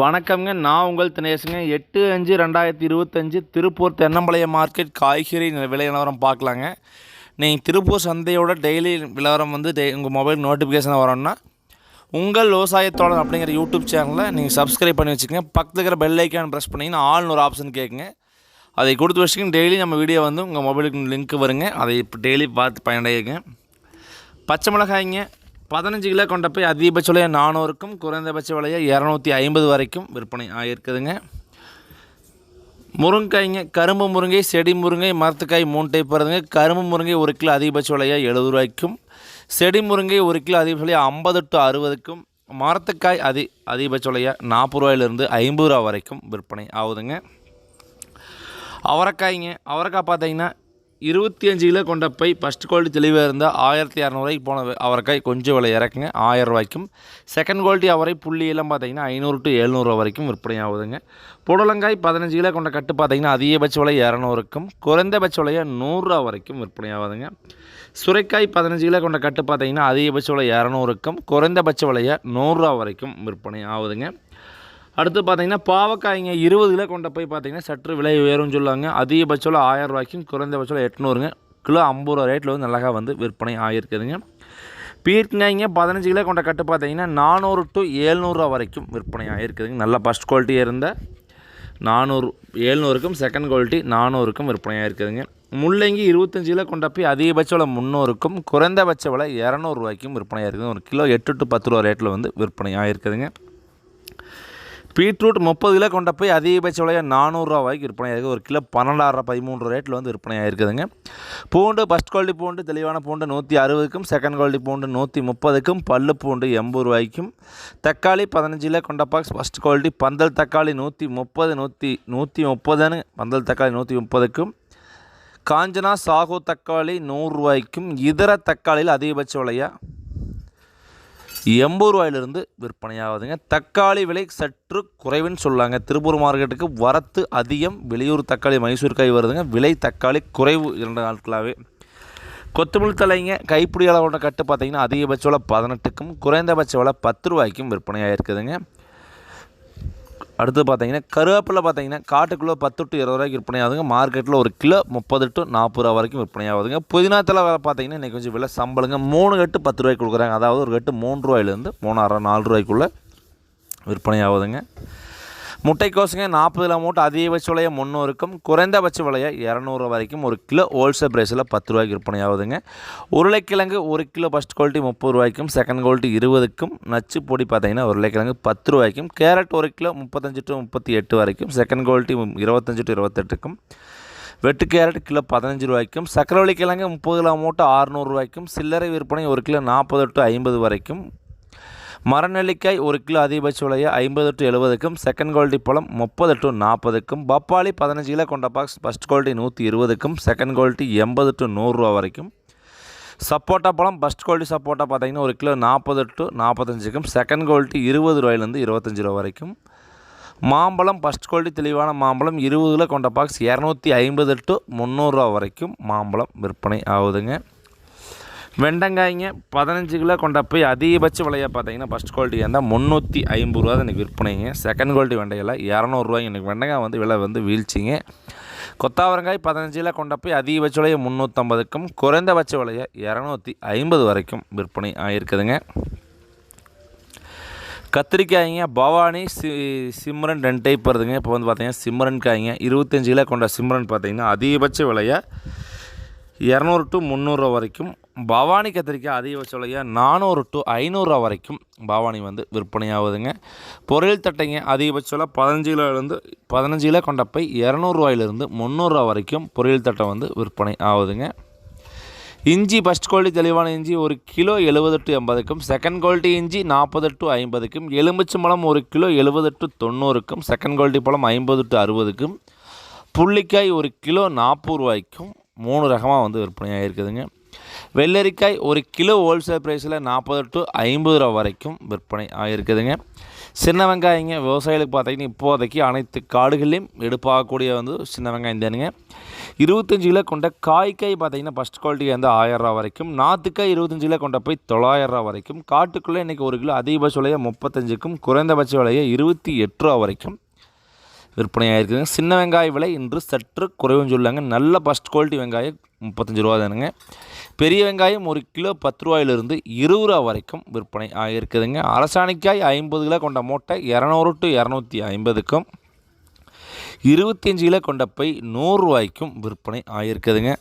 வணக்கம்ங்க. நான் உங்கள் தினேஷுங்க. எட்டு அஞ்சு ரெண்டாயிரத்தி இருபத்தஞ்சு திருப்பூர் தென்னம்பாளையம் மார்க்கெட் காய்கறி விலை நிலவரம் பார்க்கலாங்க. நீங்கள் திருப்பூர் சந்தையோட டெய்லி நிலவரம் வந்து டெய் உங்கள் மொபைல் நோட்டிஃபிகேஷன் வரோம்னா உங்கள் விவசாயத்தோட அப்படிங்கிற யூடியூப் சேனலை நீங்கள் சப்ஸ்கிரைப் பண்ணி வச்சுக்கோங்க. பக்கத்தில் இருக்கிற பெல் ஐக்கான் ப்ரெஸ் பண்ணிங்கன்னா ஆள்னு ஒரு ஆப்ஷன் கேட்குங்க அதை கொடுத்து வச்சுக்கிங்க டெய்லி நம்ம வீடியோ வந்து உங்கள் மொபைலுக்கு லிங்க் வருங்க. அதை இப்போ டெய்லி பார்த்து பயனடையுங்க. பச்சை மிளகாய்ங்க. பதினஞ்சு கிலோ கொண்ட போய் அதிகபட்ச விலையை நானூறுக்கும் குறைந்தபட்ச விலையை இரநூத்தி ஐம்பது வரைக்கும் விற்பனை ஆகியிருக்குதுங்க. முருங்கைங்க கரும்பு முருங்கை செடி முருங்கை மரத்துக்காய் மூணு டைப் வருதுங்க. கரும்பு முருங்கை ஒரு கிலோ அதிகபட்ச விலையாக எழுபது ரூபாய்க்கும் செடி முருங்கை ஒரு கிலோ அதிகபட்ச விலையாக ஐம்பது டு அறுபதுக்கும் மரத்துக்காய் அதி அதிகபட்ச விலையாக நாற்பது ரூபாயிலிருந்து ஐம்பது ரூபா வரைக்கும் விற்பனை ஆகுதுங்க. அவரைக்காய்ங்க அவரைக்காய் பார்த்தீங்கன்னா இருபத்தி அஞ்சு கிலோ கொண்ட பை ஃபஸ்ட் குவாலிட்டி தெளிவாக இருந்தால் ஆயிரத்தி இரநூறுவாய்க்கு போன அவரைக்காய் கொஞ்சம் விலை இறக்குங்க. ஆயிரம் ரூபாய்க்கும். செகண்ட் குவாலிட்டி அவரை புள்ளியெல்லாம் பார்த்தீங்கன்னா ஐநூறு டு எழுநூறுவா வரைக்கும் விற்பனை ஆகுதுங்க. புடலங்காய் பதினஞ்சு கிலோ கொண்ட கட்டு பார்த்தீங்கன்னா அதிகபட்ச விலை இரநூறுக்கும் குறைந்தபட்ச விலையாக நூறுரூவா வரைக்கும் விற்பனை ஆகுதுங்க. சுரைக்காய் பதினஞ்சு கிலோ கொண்ட கட்டு பார்த்தீங்கன்னா அதிகபட்ச விலை இரநூறுக்கும் குறைந்தபட்ச விலையாக நூறுரூவா வரைக்கும் விற்பனை ஆகுதுங்க. அடுத்து பார்த்தீங்கன்னா பாவக்காய்ங்க இருபது கிலோ கொண்ட போய் பார்த்தீங்கன்னா சற்று விலை உயரும்னு சொல்லுவாங்க. அதிகபட்சம் ஆயிரம் ரூபாய்க்கும் குறைந்தபட்சம் எட்நூறுங்க. கிலோ ஐம்பது ரூபா ரேட்டில் வந்து நல்லா வந்து விற்பனை ஆகியிருக்குதுங்க பீர்க்காய்ங்க பதினஞ்சு கிலோ கொண்ட கட்டு பார்த்தீங்கன்னா நானூறு டு ஏழ்நூறுரூவா வரைக்கும் விற்பனை ஆகிருக்குதுங்க நல்ல ஃபஸ்ட் குவாலிட்டி இருந்த நானூறு ஏழ்நூறுக்கும் செகண்ட் குவாலிட்டி நானூறுக்கும் விற்பனையாக இருக்குதுங்க முள்ளங்கி இருபத்தஞ்சு கிலோ கொண்ட போய் அதிகபட்ச விலை முந்நூறுக்கும் குறைந்தபட்ச விலை இரநூறுவாய்க்கும் விற்பனையாக இருக்குது ஒரு கிலோ எட்டு டு பத்து ரூபா ரேட்டில் வந்து விற்பனையாக இருக்குதுங்க பீட்ரூட் முப்பது கிலோ கொண்ட போய் அதிகபட்ச விலையாக நானூறுரூவா வரைக்கும் விற்பனை ஆகிருக்கு ஒரு கிலோ பன்னெண்டாயிரம் பதிமூன்று ரேட்டில் வந்து விற்பனை ஆகிருக்குதுங்க பூண்டு ஃபஸ்ட் குவாலிட்டி பூண்டு தெளிவான பூண்டு நூற்றி அறுபதுக்கும் செகண்ட் குவாலிட்டி பூண்டு நூற்றி முப்பதுக்கும் பல்லு பூண்டு எண்பது ரூபாய்க்கும். தக்காளி பதினஞ்சு கிலோ கொண்ட பாக்ஸ் ஃபஸ்ட் குவாலிட்டி பந்தல் தக்காளி நூற்றி முப்பது நூற்றி நூற்றி முப்பதுன்னு பந்தல் தக்காளி நூற்றி முப்பதுக்கும். காஞ்சனா சாகு தக்காளி நூறுரூவாய்க்கும் இதர தக்காளியில் அதிகபட்ச விலையாக எண்பது ரூபாயிலிருந்து விற்பனையாகுதுங்க. தக்காளி விலை சற்று குறைவுன்னு சொல்லாங்க. திருப்பூர் மார்க்கெட்டுக்கு வரத்து அதிகம். வெளியூர் தக்காளி மைசூர் காய் வருதுங்க. விலை தக்காளி குறைவு இரண்டு நாட்களாகவே கொத்தமல்லி தலைங்க கைப்பிடி அளவோட கட்டு பார்த்தீங்கன்னா அதிகபட்ச விலை பதினெட்டுக்கும் குறைந்தபட்ச விலை பத்து ரூபாய்க்கும் விற்பனையாக இருக்குதுங்க அடுத்து பார்த்தீங்கன்னா கருவேப்பிலை பார்த்தீங்கன்னா காட்டுக்குள்ளே பத்து டு இருபது ரூபாய்க்கு விற்பனை ஆகுதுங்க மார்க்கெட்டில் ஒரு கிலோ முப்பது டு நாற்பது ரூபா வரைக்கும் விற்பனை ஆகுதுங்க புதினா தலை வேலை பார்த்தீங்கன்னா இன்றைக்கி கொஞ்சம் விலை சம்பளங்க. மூணு கட்டு பத்து ரூபாய்க்கு கொடுக்குறாங்க. அதாவது ஒரு கட்டு மூணு ரூபாயிலேருந்து மூணாயிரம் நாலு ரூபாய்க்குள்ளே விற்பனை ஆகுதுங்க முட்டைக்கோசுங்க நாற்பது கிலோ மூட்டை அதிகபட்ச விலையை முந்நூறுக்கும் குறைந்தபட்ச விலையை இரநூறு வரைக்கும் ஒரு கிலோ ஹோல்சேல் ப்ரைஸில் பத்து ரூபாய்க்கு விற்பனை ஆகுதுங்க உருளைக்கிழங்கு ஒரு கிலோ ஃபஸ்ட் குவாலிட்டி முப்பது ரூபாய்க்கும் செகண்ட் குவாலிட்டி இருபதுக்கும் நச்சு பொடி பார்த்தீங்கன்னா உருளைக்கிழங்கு பத்து ரூபாய்க்கும் கேரட் ஒரு கிலோ முப்பத்தஞ்சு டு முப்பத்தி எட்டு வரைக்கும் செகண்ட் குவாலிட்டி இருபத்தஞ்சு டு இருபத்தெட்டுக்கும் வெட்டு கேரட் கிலோ பதினஞ்சு ரூபாய்க்கும் சக்கரவள்ளி கிழங்கு முப்பது கிலோ மூட்டை அறுநூறுவாய்க்கும் சில்லறை விற்பனை ஒரு கிலோ நாற்பது டு ஐம்பது வரைக்கும் மரநெல்லிக்காய் ஒரு கிலோ அதிகபட்ச விலையை ஐம்பது டு எழுபதுக்கும் செகண்ட் குவாலிட்டி பழம் முப்பது டு நாற்பதுக்கும் பப்பாளி பதினஞ்சு கிலோ கொண்ட பாக்ஸ் ஃபஸ்ட் குவாலிட்டி நூற்றி இருபதுக்கும் செகண்ட் குவாலிட்டி எண்பது டு நூறுரூவா வரைக்கும். சப்போட்டா பழம் ஃபஸ்ட் குவாலிட்டி சப்போட்டா பார்த்தீங்கன்னா ஒரு கிலோ நாற்பது டு நாற்பத்தஞ்சுக்கும் செகண்ட் குவாலிட்டி இருபது ரூபாயிலேருந்து இருபத்தஞ்சி ரூபா வரைக்கும். மாம்பழம் ஃபஸ்ட் குவாலிட்டி தெளிவான மாம்பழம் இருபது கிலோ கொண்ட பாக்ஸ் இரநூத்தி ஐம்பது டு முந்நூறுரூவா வரைக்கும் மாம்பழம் விற்பனை ஆகுதுங்க. வெண்டங்காய்ங்க பதினஞ்சு கிலோ கொண்ட போய் அதிகபட்ச விலையை பார்த்தீங்கன்னா ஃபஸ்ட் குவாலிட்டி இருந்தால் முந்நூற்றி ஐம்பது ரூபா தான் விற்பனைங்க. செகண்ட் குவாலிட்டி வெண்டையில் இரநூறுவாய்ங்க எனக்கு வெண்டைக்காய் வந்து விலை வந்து வீழ்ச்சிங்க. கொத்தாவரங்காய் பதினஞ்சு கிலோ கொண்ட போய் அதிகபட்ச விலையை முந்நூற்றம்பதுக்கும் குறைந்தபட்ச விலையை இரநூத்தி ஐம்பது வரைக்கும் விற்பனை ஆகிருக்குதுங்க கத்திரிக்காய்ங்க பவானி சி சிம்ரன் ரெண்டு டைப் வருதுங்க. இப்போ வந்து பார்த்தீங்கன்னா சிம்ரன் காய்ங்க இருபத்தஞ்சு கிலோ கொண்ட சிம்ரன் பார்த்தீங்கன்னா அதிகபட்ச விலையை இரநூறு டு முந்நூறுரூவா வரைக்கும் பவானி கத்திரிக்காய் அதிகபட்ச விலையாக நானூறு டு ஐநூறுரூவா வரைக்கும் பவானி வந்து விற்பனையாகுதுங்க. பொரியல் தட்டைங்க அதிகபட்ச விலை பதினஞ்சு கிலோலேருந்து பதினஞ்சு கிலோ கொண்ட போய் இரநூறுவாயிலிருந்து முந்நூறுரூவா வரைக்கும் பொரியல் தட்டை வந்து விற்பனை ஆகுதுங்க. இஞ்சி ஃபஸ்ட் குவாலிட்டி தெளிவான இஞ்சி ஒரு கிலோ எழுபது டு எண்பதுக்கும் செகண்ட் குவாலிட்டி இஞ்சி நாற்பது டு ஐம்பதுக்கும் எலுமிச்சம்பழம் ஒரு கிலோ எழுபது டு தொண்ணூறுக்கும் செகண்ட் குவாலிட்டி பழம் ஐம்பது டு அறுபதுக்கும் புள்ளிக்காய் ஒரு கிலோ நாற்பது ரூபாய்க்கும் மூணு ரகமாக வந்து விற்பனையாக இருக்குதுங்க வெள்ளரிக்காய் ஒரு கிலோ ஹோல்சேல் ப்ரைஸில் நாற்பது டு ஐம்பது ரூபா வரைக்கும் விற்பனை ஆகிருக்குதுங்க சின்ன வெங்காயங்க விவசாயிகளுக்கு பார்த்தீங்கன்னா இப்போதைக்கு அனைத்து காடுகள்லையும் எடுப்பாகக்கூடிய வந்து சின்ன வெங்காயம் தானுங்க. இருபத்தஞ்சு கிலோ கொண்ட காய்க்காய் பார்த்தீங்கன்னா ஃபஸ்ட் குவாலிட்டி வந்து ஆயிரரூவா வரைக்கும். நாற்றுக்காய் இருபத்தஞ்சு கிலோ கொண்ட போய் தொள்ளாயிரரூவா வரைக்கும். காட்டுக்குள்ளே இன்றைக்கி ஒரு கிலோ அதிகபட்ச விலையை முப்பத்தஞ்சுக்கும் குறைந்தபட்ச விலையை இருபத்தி எட்டு ரூபா வரைக்கும் விற்பனையாகிருக்குதுங்க சின்ன வெங்காய விலை இன்று சற்று குறைவுன்னு சொல்லாங்க நல்ல ஃபஸ்ட் குவாலிட்டி வெங்காயம் முப்பத்தஞ்சு ரூபா தானுங்க. பெரிய வெங்காயம் ஒரு கிலோ பத்து ரூபாயிலிருந்து இருபது ரூபா வரைக்கும் விற்பனை ஆகிருக்குதுங்க அரசாணிக்காய் ஐம்பது கிலோ கொண்ட மூட்டை இரநூறு டு இரநூத்தி ஐம்பதுக்கும் இருபத்தஞ்சு கிலோ கொண்ட பை நூறுரூவாய்க்கும் விற்பனை ஆகியிருக்குதுங்க.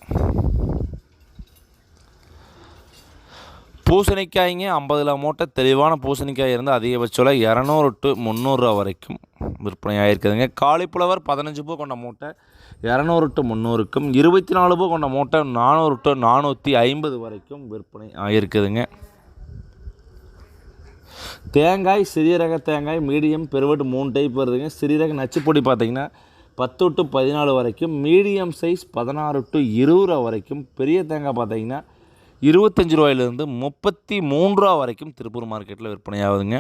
பூசணிக்காய்ங்க ஐம்பது கிலோ மூட்டை தெளிவான பூசணிக்காய் இருந்தால் அதிகபட்சம் இரநூறு டு முந்நூறுரூவா வரைக்கும் விற்பனை ஆகிருக்குதுங்க காலிஃப்ளவர் பதினஞ்சு பூ கொண்ட மூட்டை இரநூறு டு முந்நூறுக்கும் இருபத்தி நாலு பூ கொண்ட மூட்டை நானூறு டு நானூற்றி ஐம்பது வரைக்கும் விற்பனை ஆகிருக்குதுங்க தேங்காய் சிறிய ரக தேங்காய் மீடியம் பெருவட்டு மூணு டைப் வருதுங்க. சிறிய ரக நச்சுப்பொடி பார்த்தீங்கன்னா பத்து டு பதினாலு வரைக்கும் மீடியம் சைஸ் பதினாறு டு இருபது ரூபா வரைக்கும். பெரிய தேங்காய் பார்த்தீங்கன்னா இருபத்தஞ்சி ரூபாயிலிருந்து முப்பத்தி மூணு ரூபா வரைக்கும் திருப்பூர் மார்க்கெட்டில் விற்பனை ஆகுதுங்க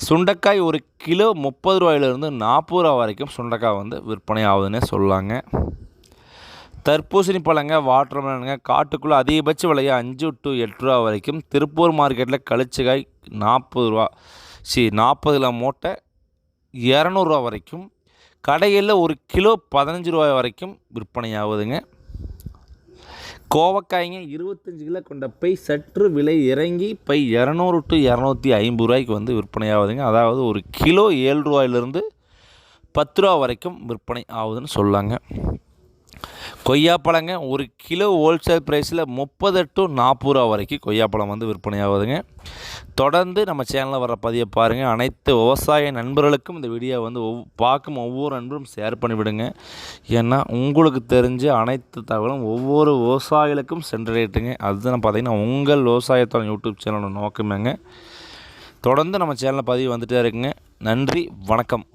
சுண்டைக்காய் ஒரு கிலோ முப்பது ரூபாயிலிருந்து நாற்பது ரூபா வரைக்கும் சுண்டைக்காய் வந்து விற்பனை ஆகுதுன்னே சொல்லலாங்க தர்பூசணி பழங்க வாட்டர்மெலனுங்க காட்டுக்குள்ளே அதிகபட்ச விலையை அஞ்சு டு எட்டு ரூபா வரைக்கும் திருப்பூர் மார்க்கெட்டில் கழிச்சுக்காய் நாற்பது ரூபா சி நாற்பது கிலோ மூட்டை இரநூறுவா வரைக்கும் கடையில் ஒரு கிலோ பதினஞ்சு ரூபாய் வரைக்கும் விற்பனை ஆகுதுங்க கோவக்காய்ங்க இருபத்தஞ்சி கிலோ கொண்ட பை சற்று விலை இறங்கி பை இரநூறு டு இரநூத்தி ஐம்பது ரூபாய்க்கு வந்து விற்பனை ஆகுதுங்க அதாவது ஒரு கிலோ ஏழு ரூபாயிலிருந்து பத்து ரூபா வரைக்கும் விற்பனை ஆகுதுன்னு சொல்லாங்க. கொய்யாப்பழங்க ஒரு கிலோ ஹோல்சேல் ப்ரைஸில் முப்பது டு நாற்பது ரூபா வரைக்கும் கொய்யாப்பழம் வந்து விற்பனையாகுதுங்க. தொடர்ந்து நம்ம சேனலில் வர பதிவை பாருங்கள் அனைத்து விவசாய நண்பர்களுக்கும் இந்த வீடியோ வந்து ஒவ் பார்க்கும் ஒவ்வொரு நண்பரும் ஷேர் பண்ணிவிடுங்க. ஏன்னா உங்களுக்கு தெரிஞ்ச அனைத்து தகவலும் ஒவ்வொரு விவசாயிகளுக்கும் சென்றடையட்டுங்க அதுதான் பார்த்தீங்கன்னா உங்கள் விவசாயத்தோட யூடியூப் சேனலோட நோக்கமேங்க. தொடர்ந்து நம்ம சேனலில் பதிவு வந்துகிட்டே இருக்குங்க. நன்றி வணக்கம்.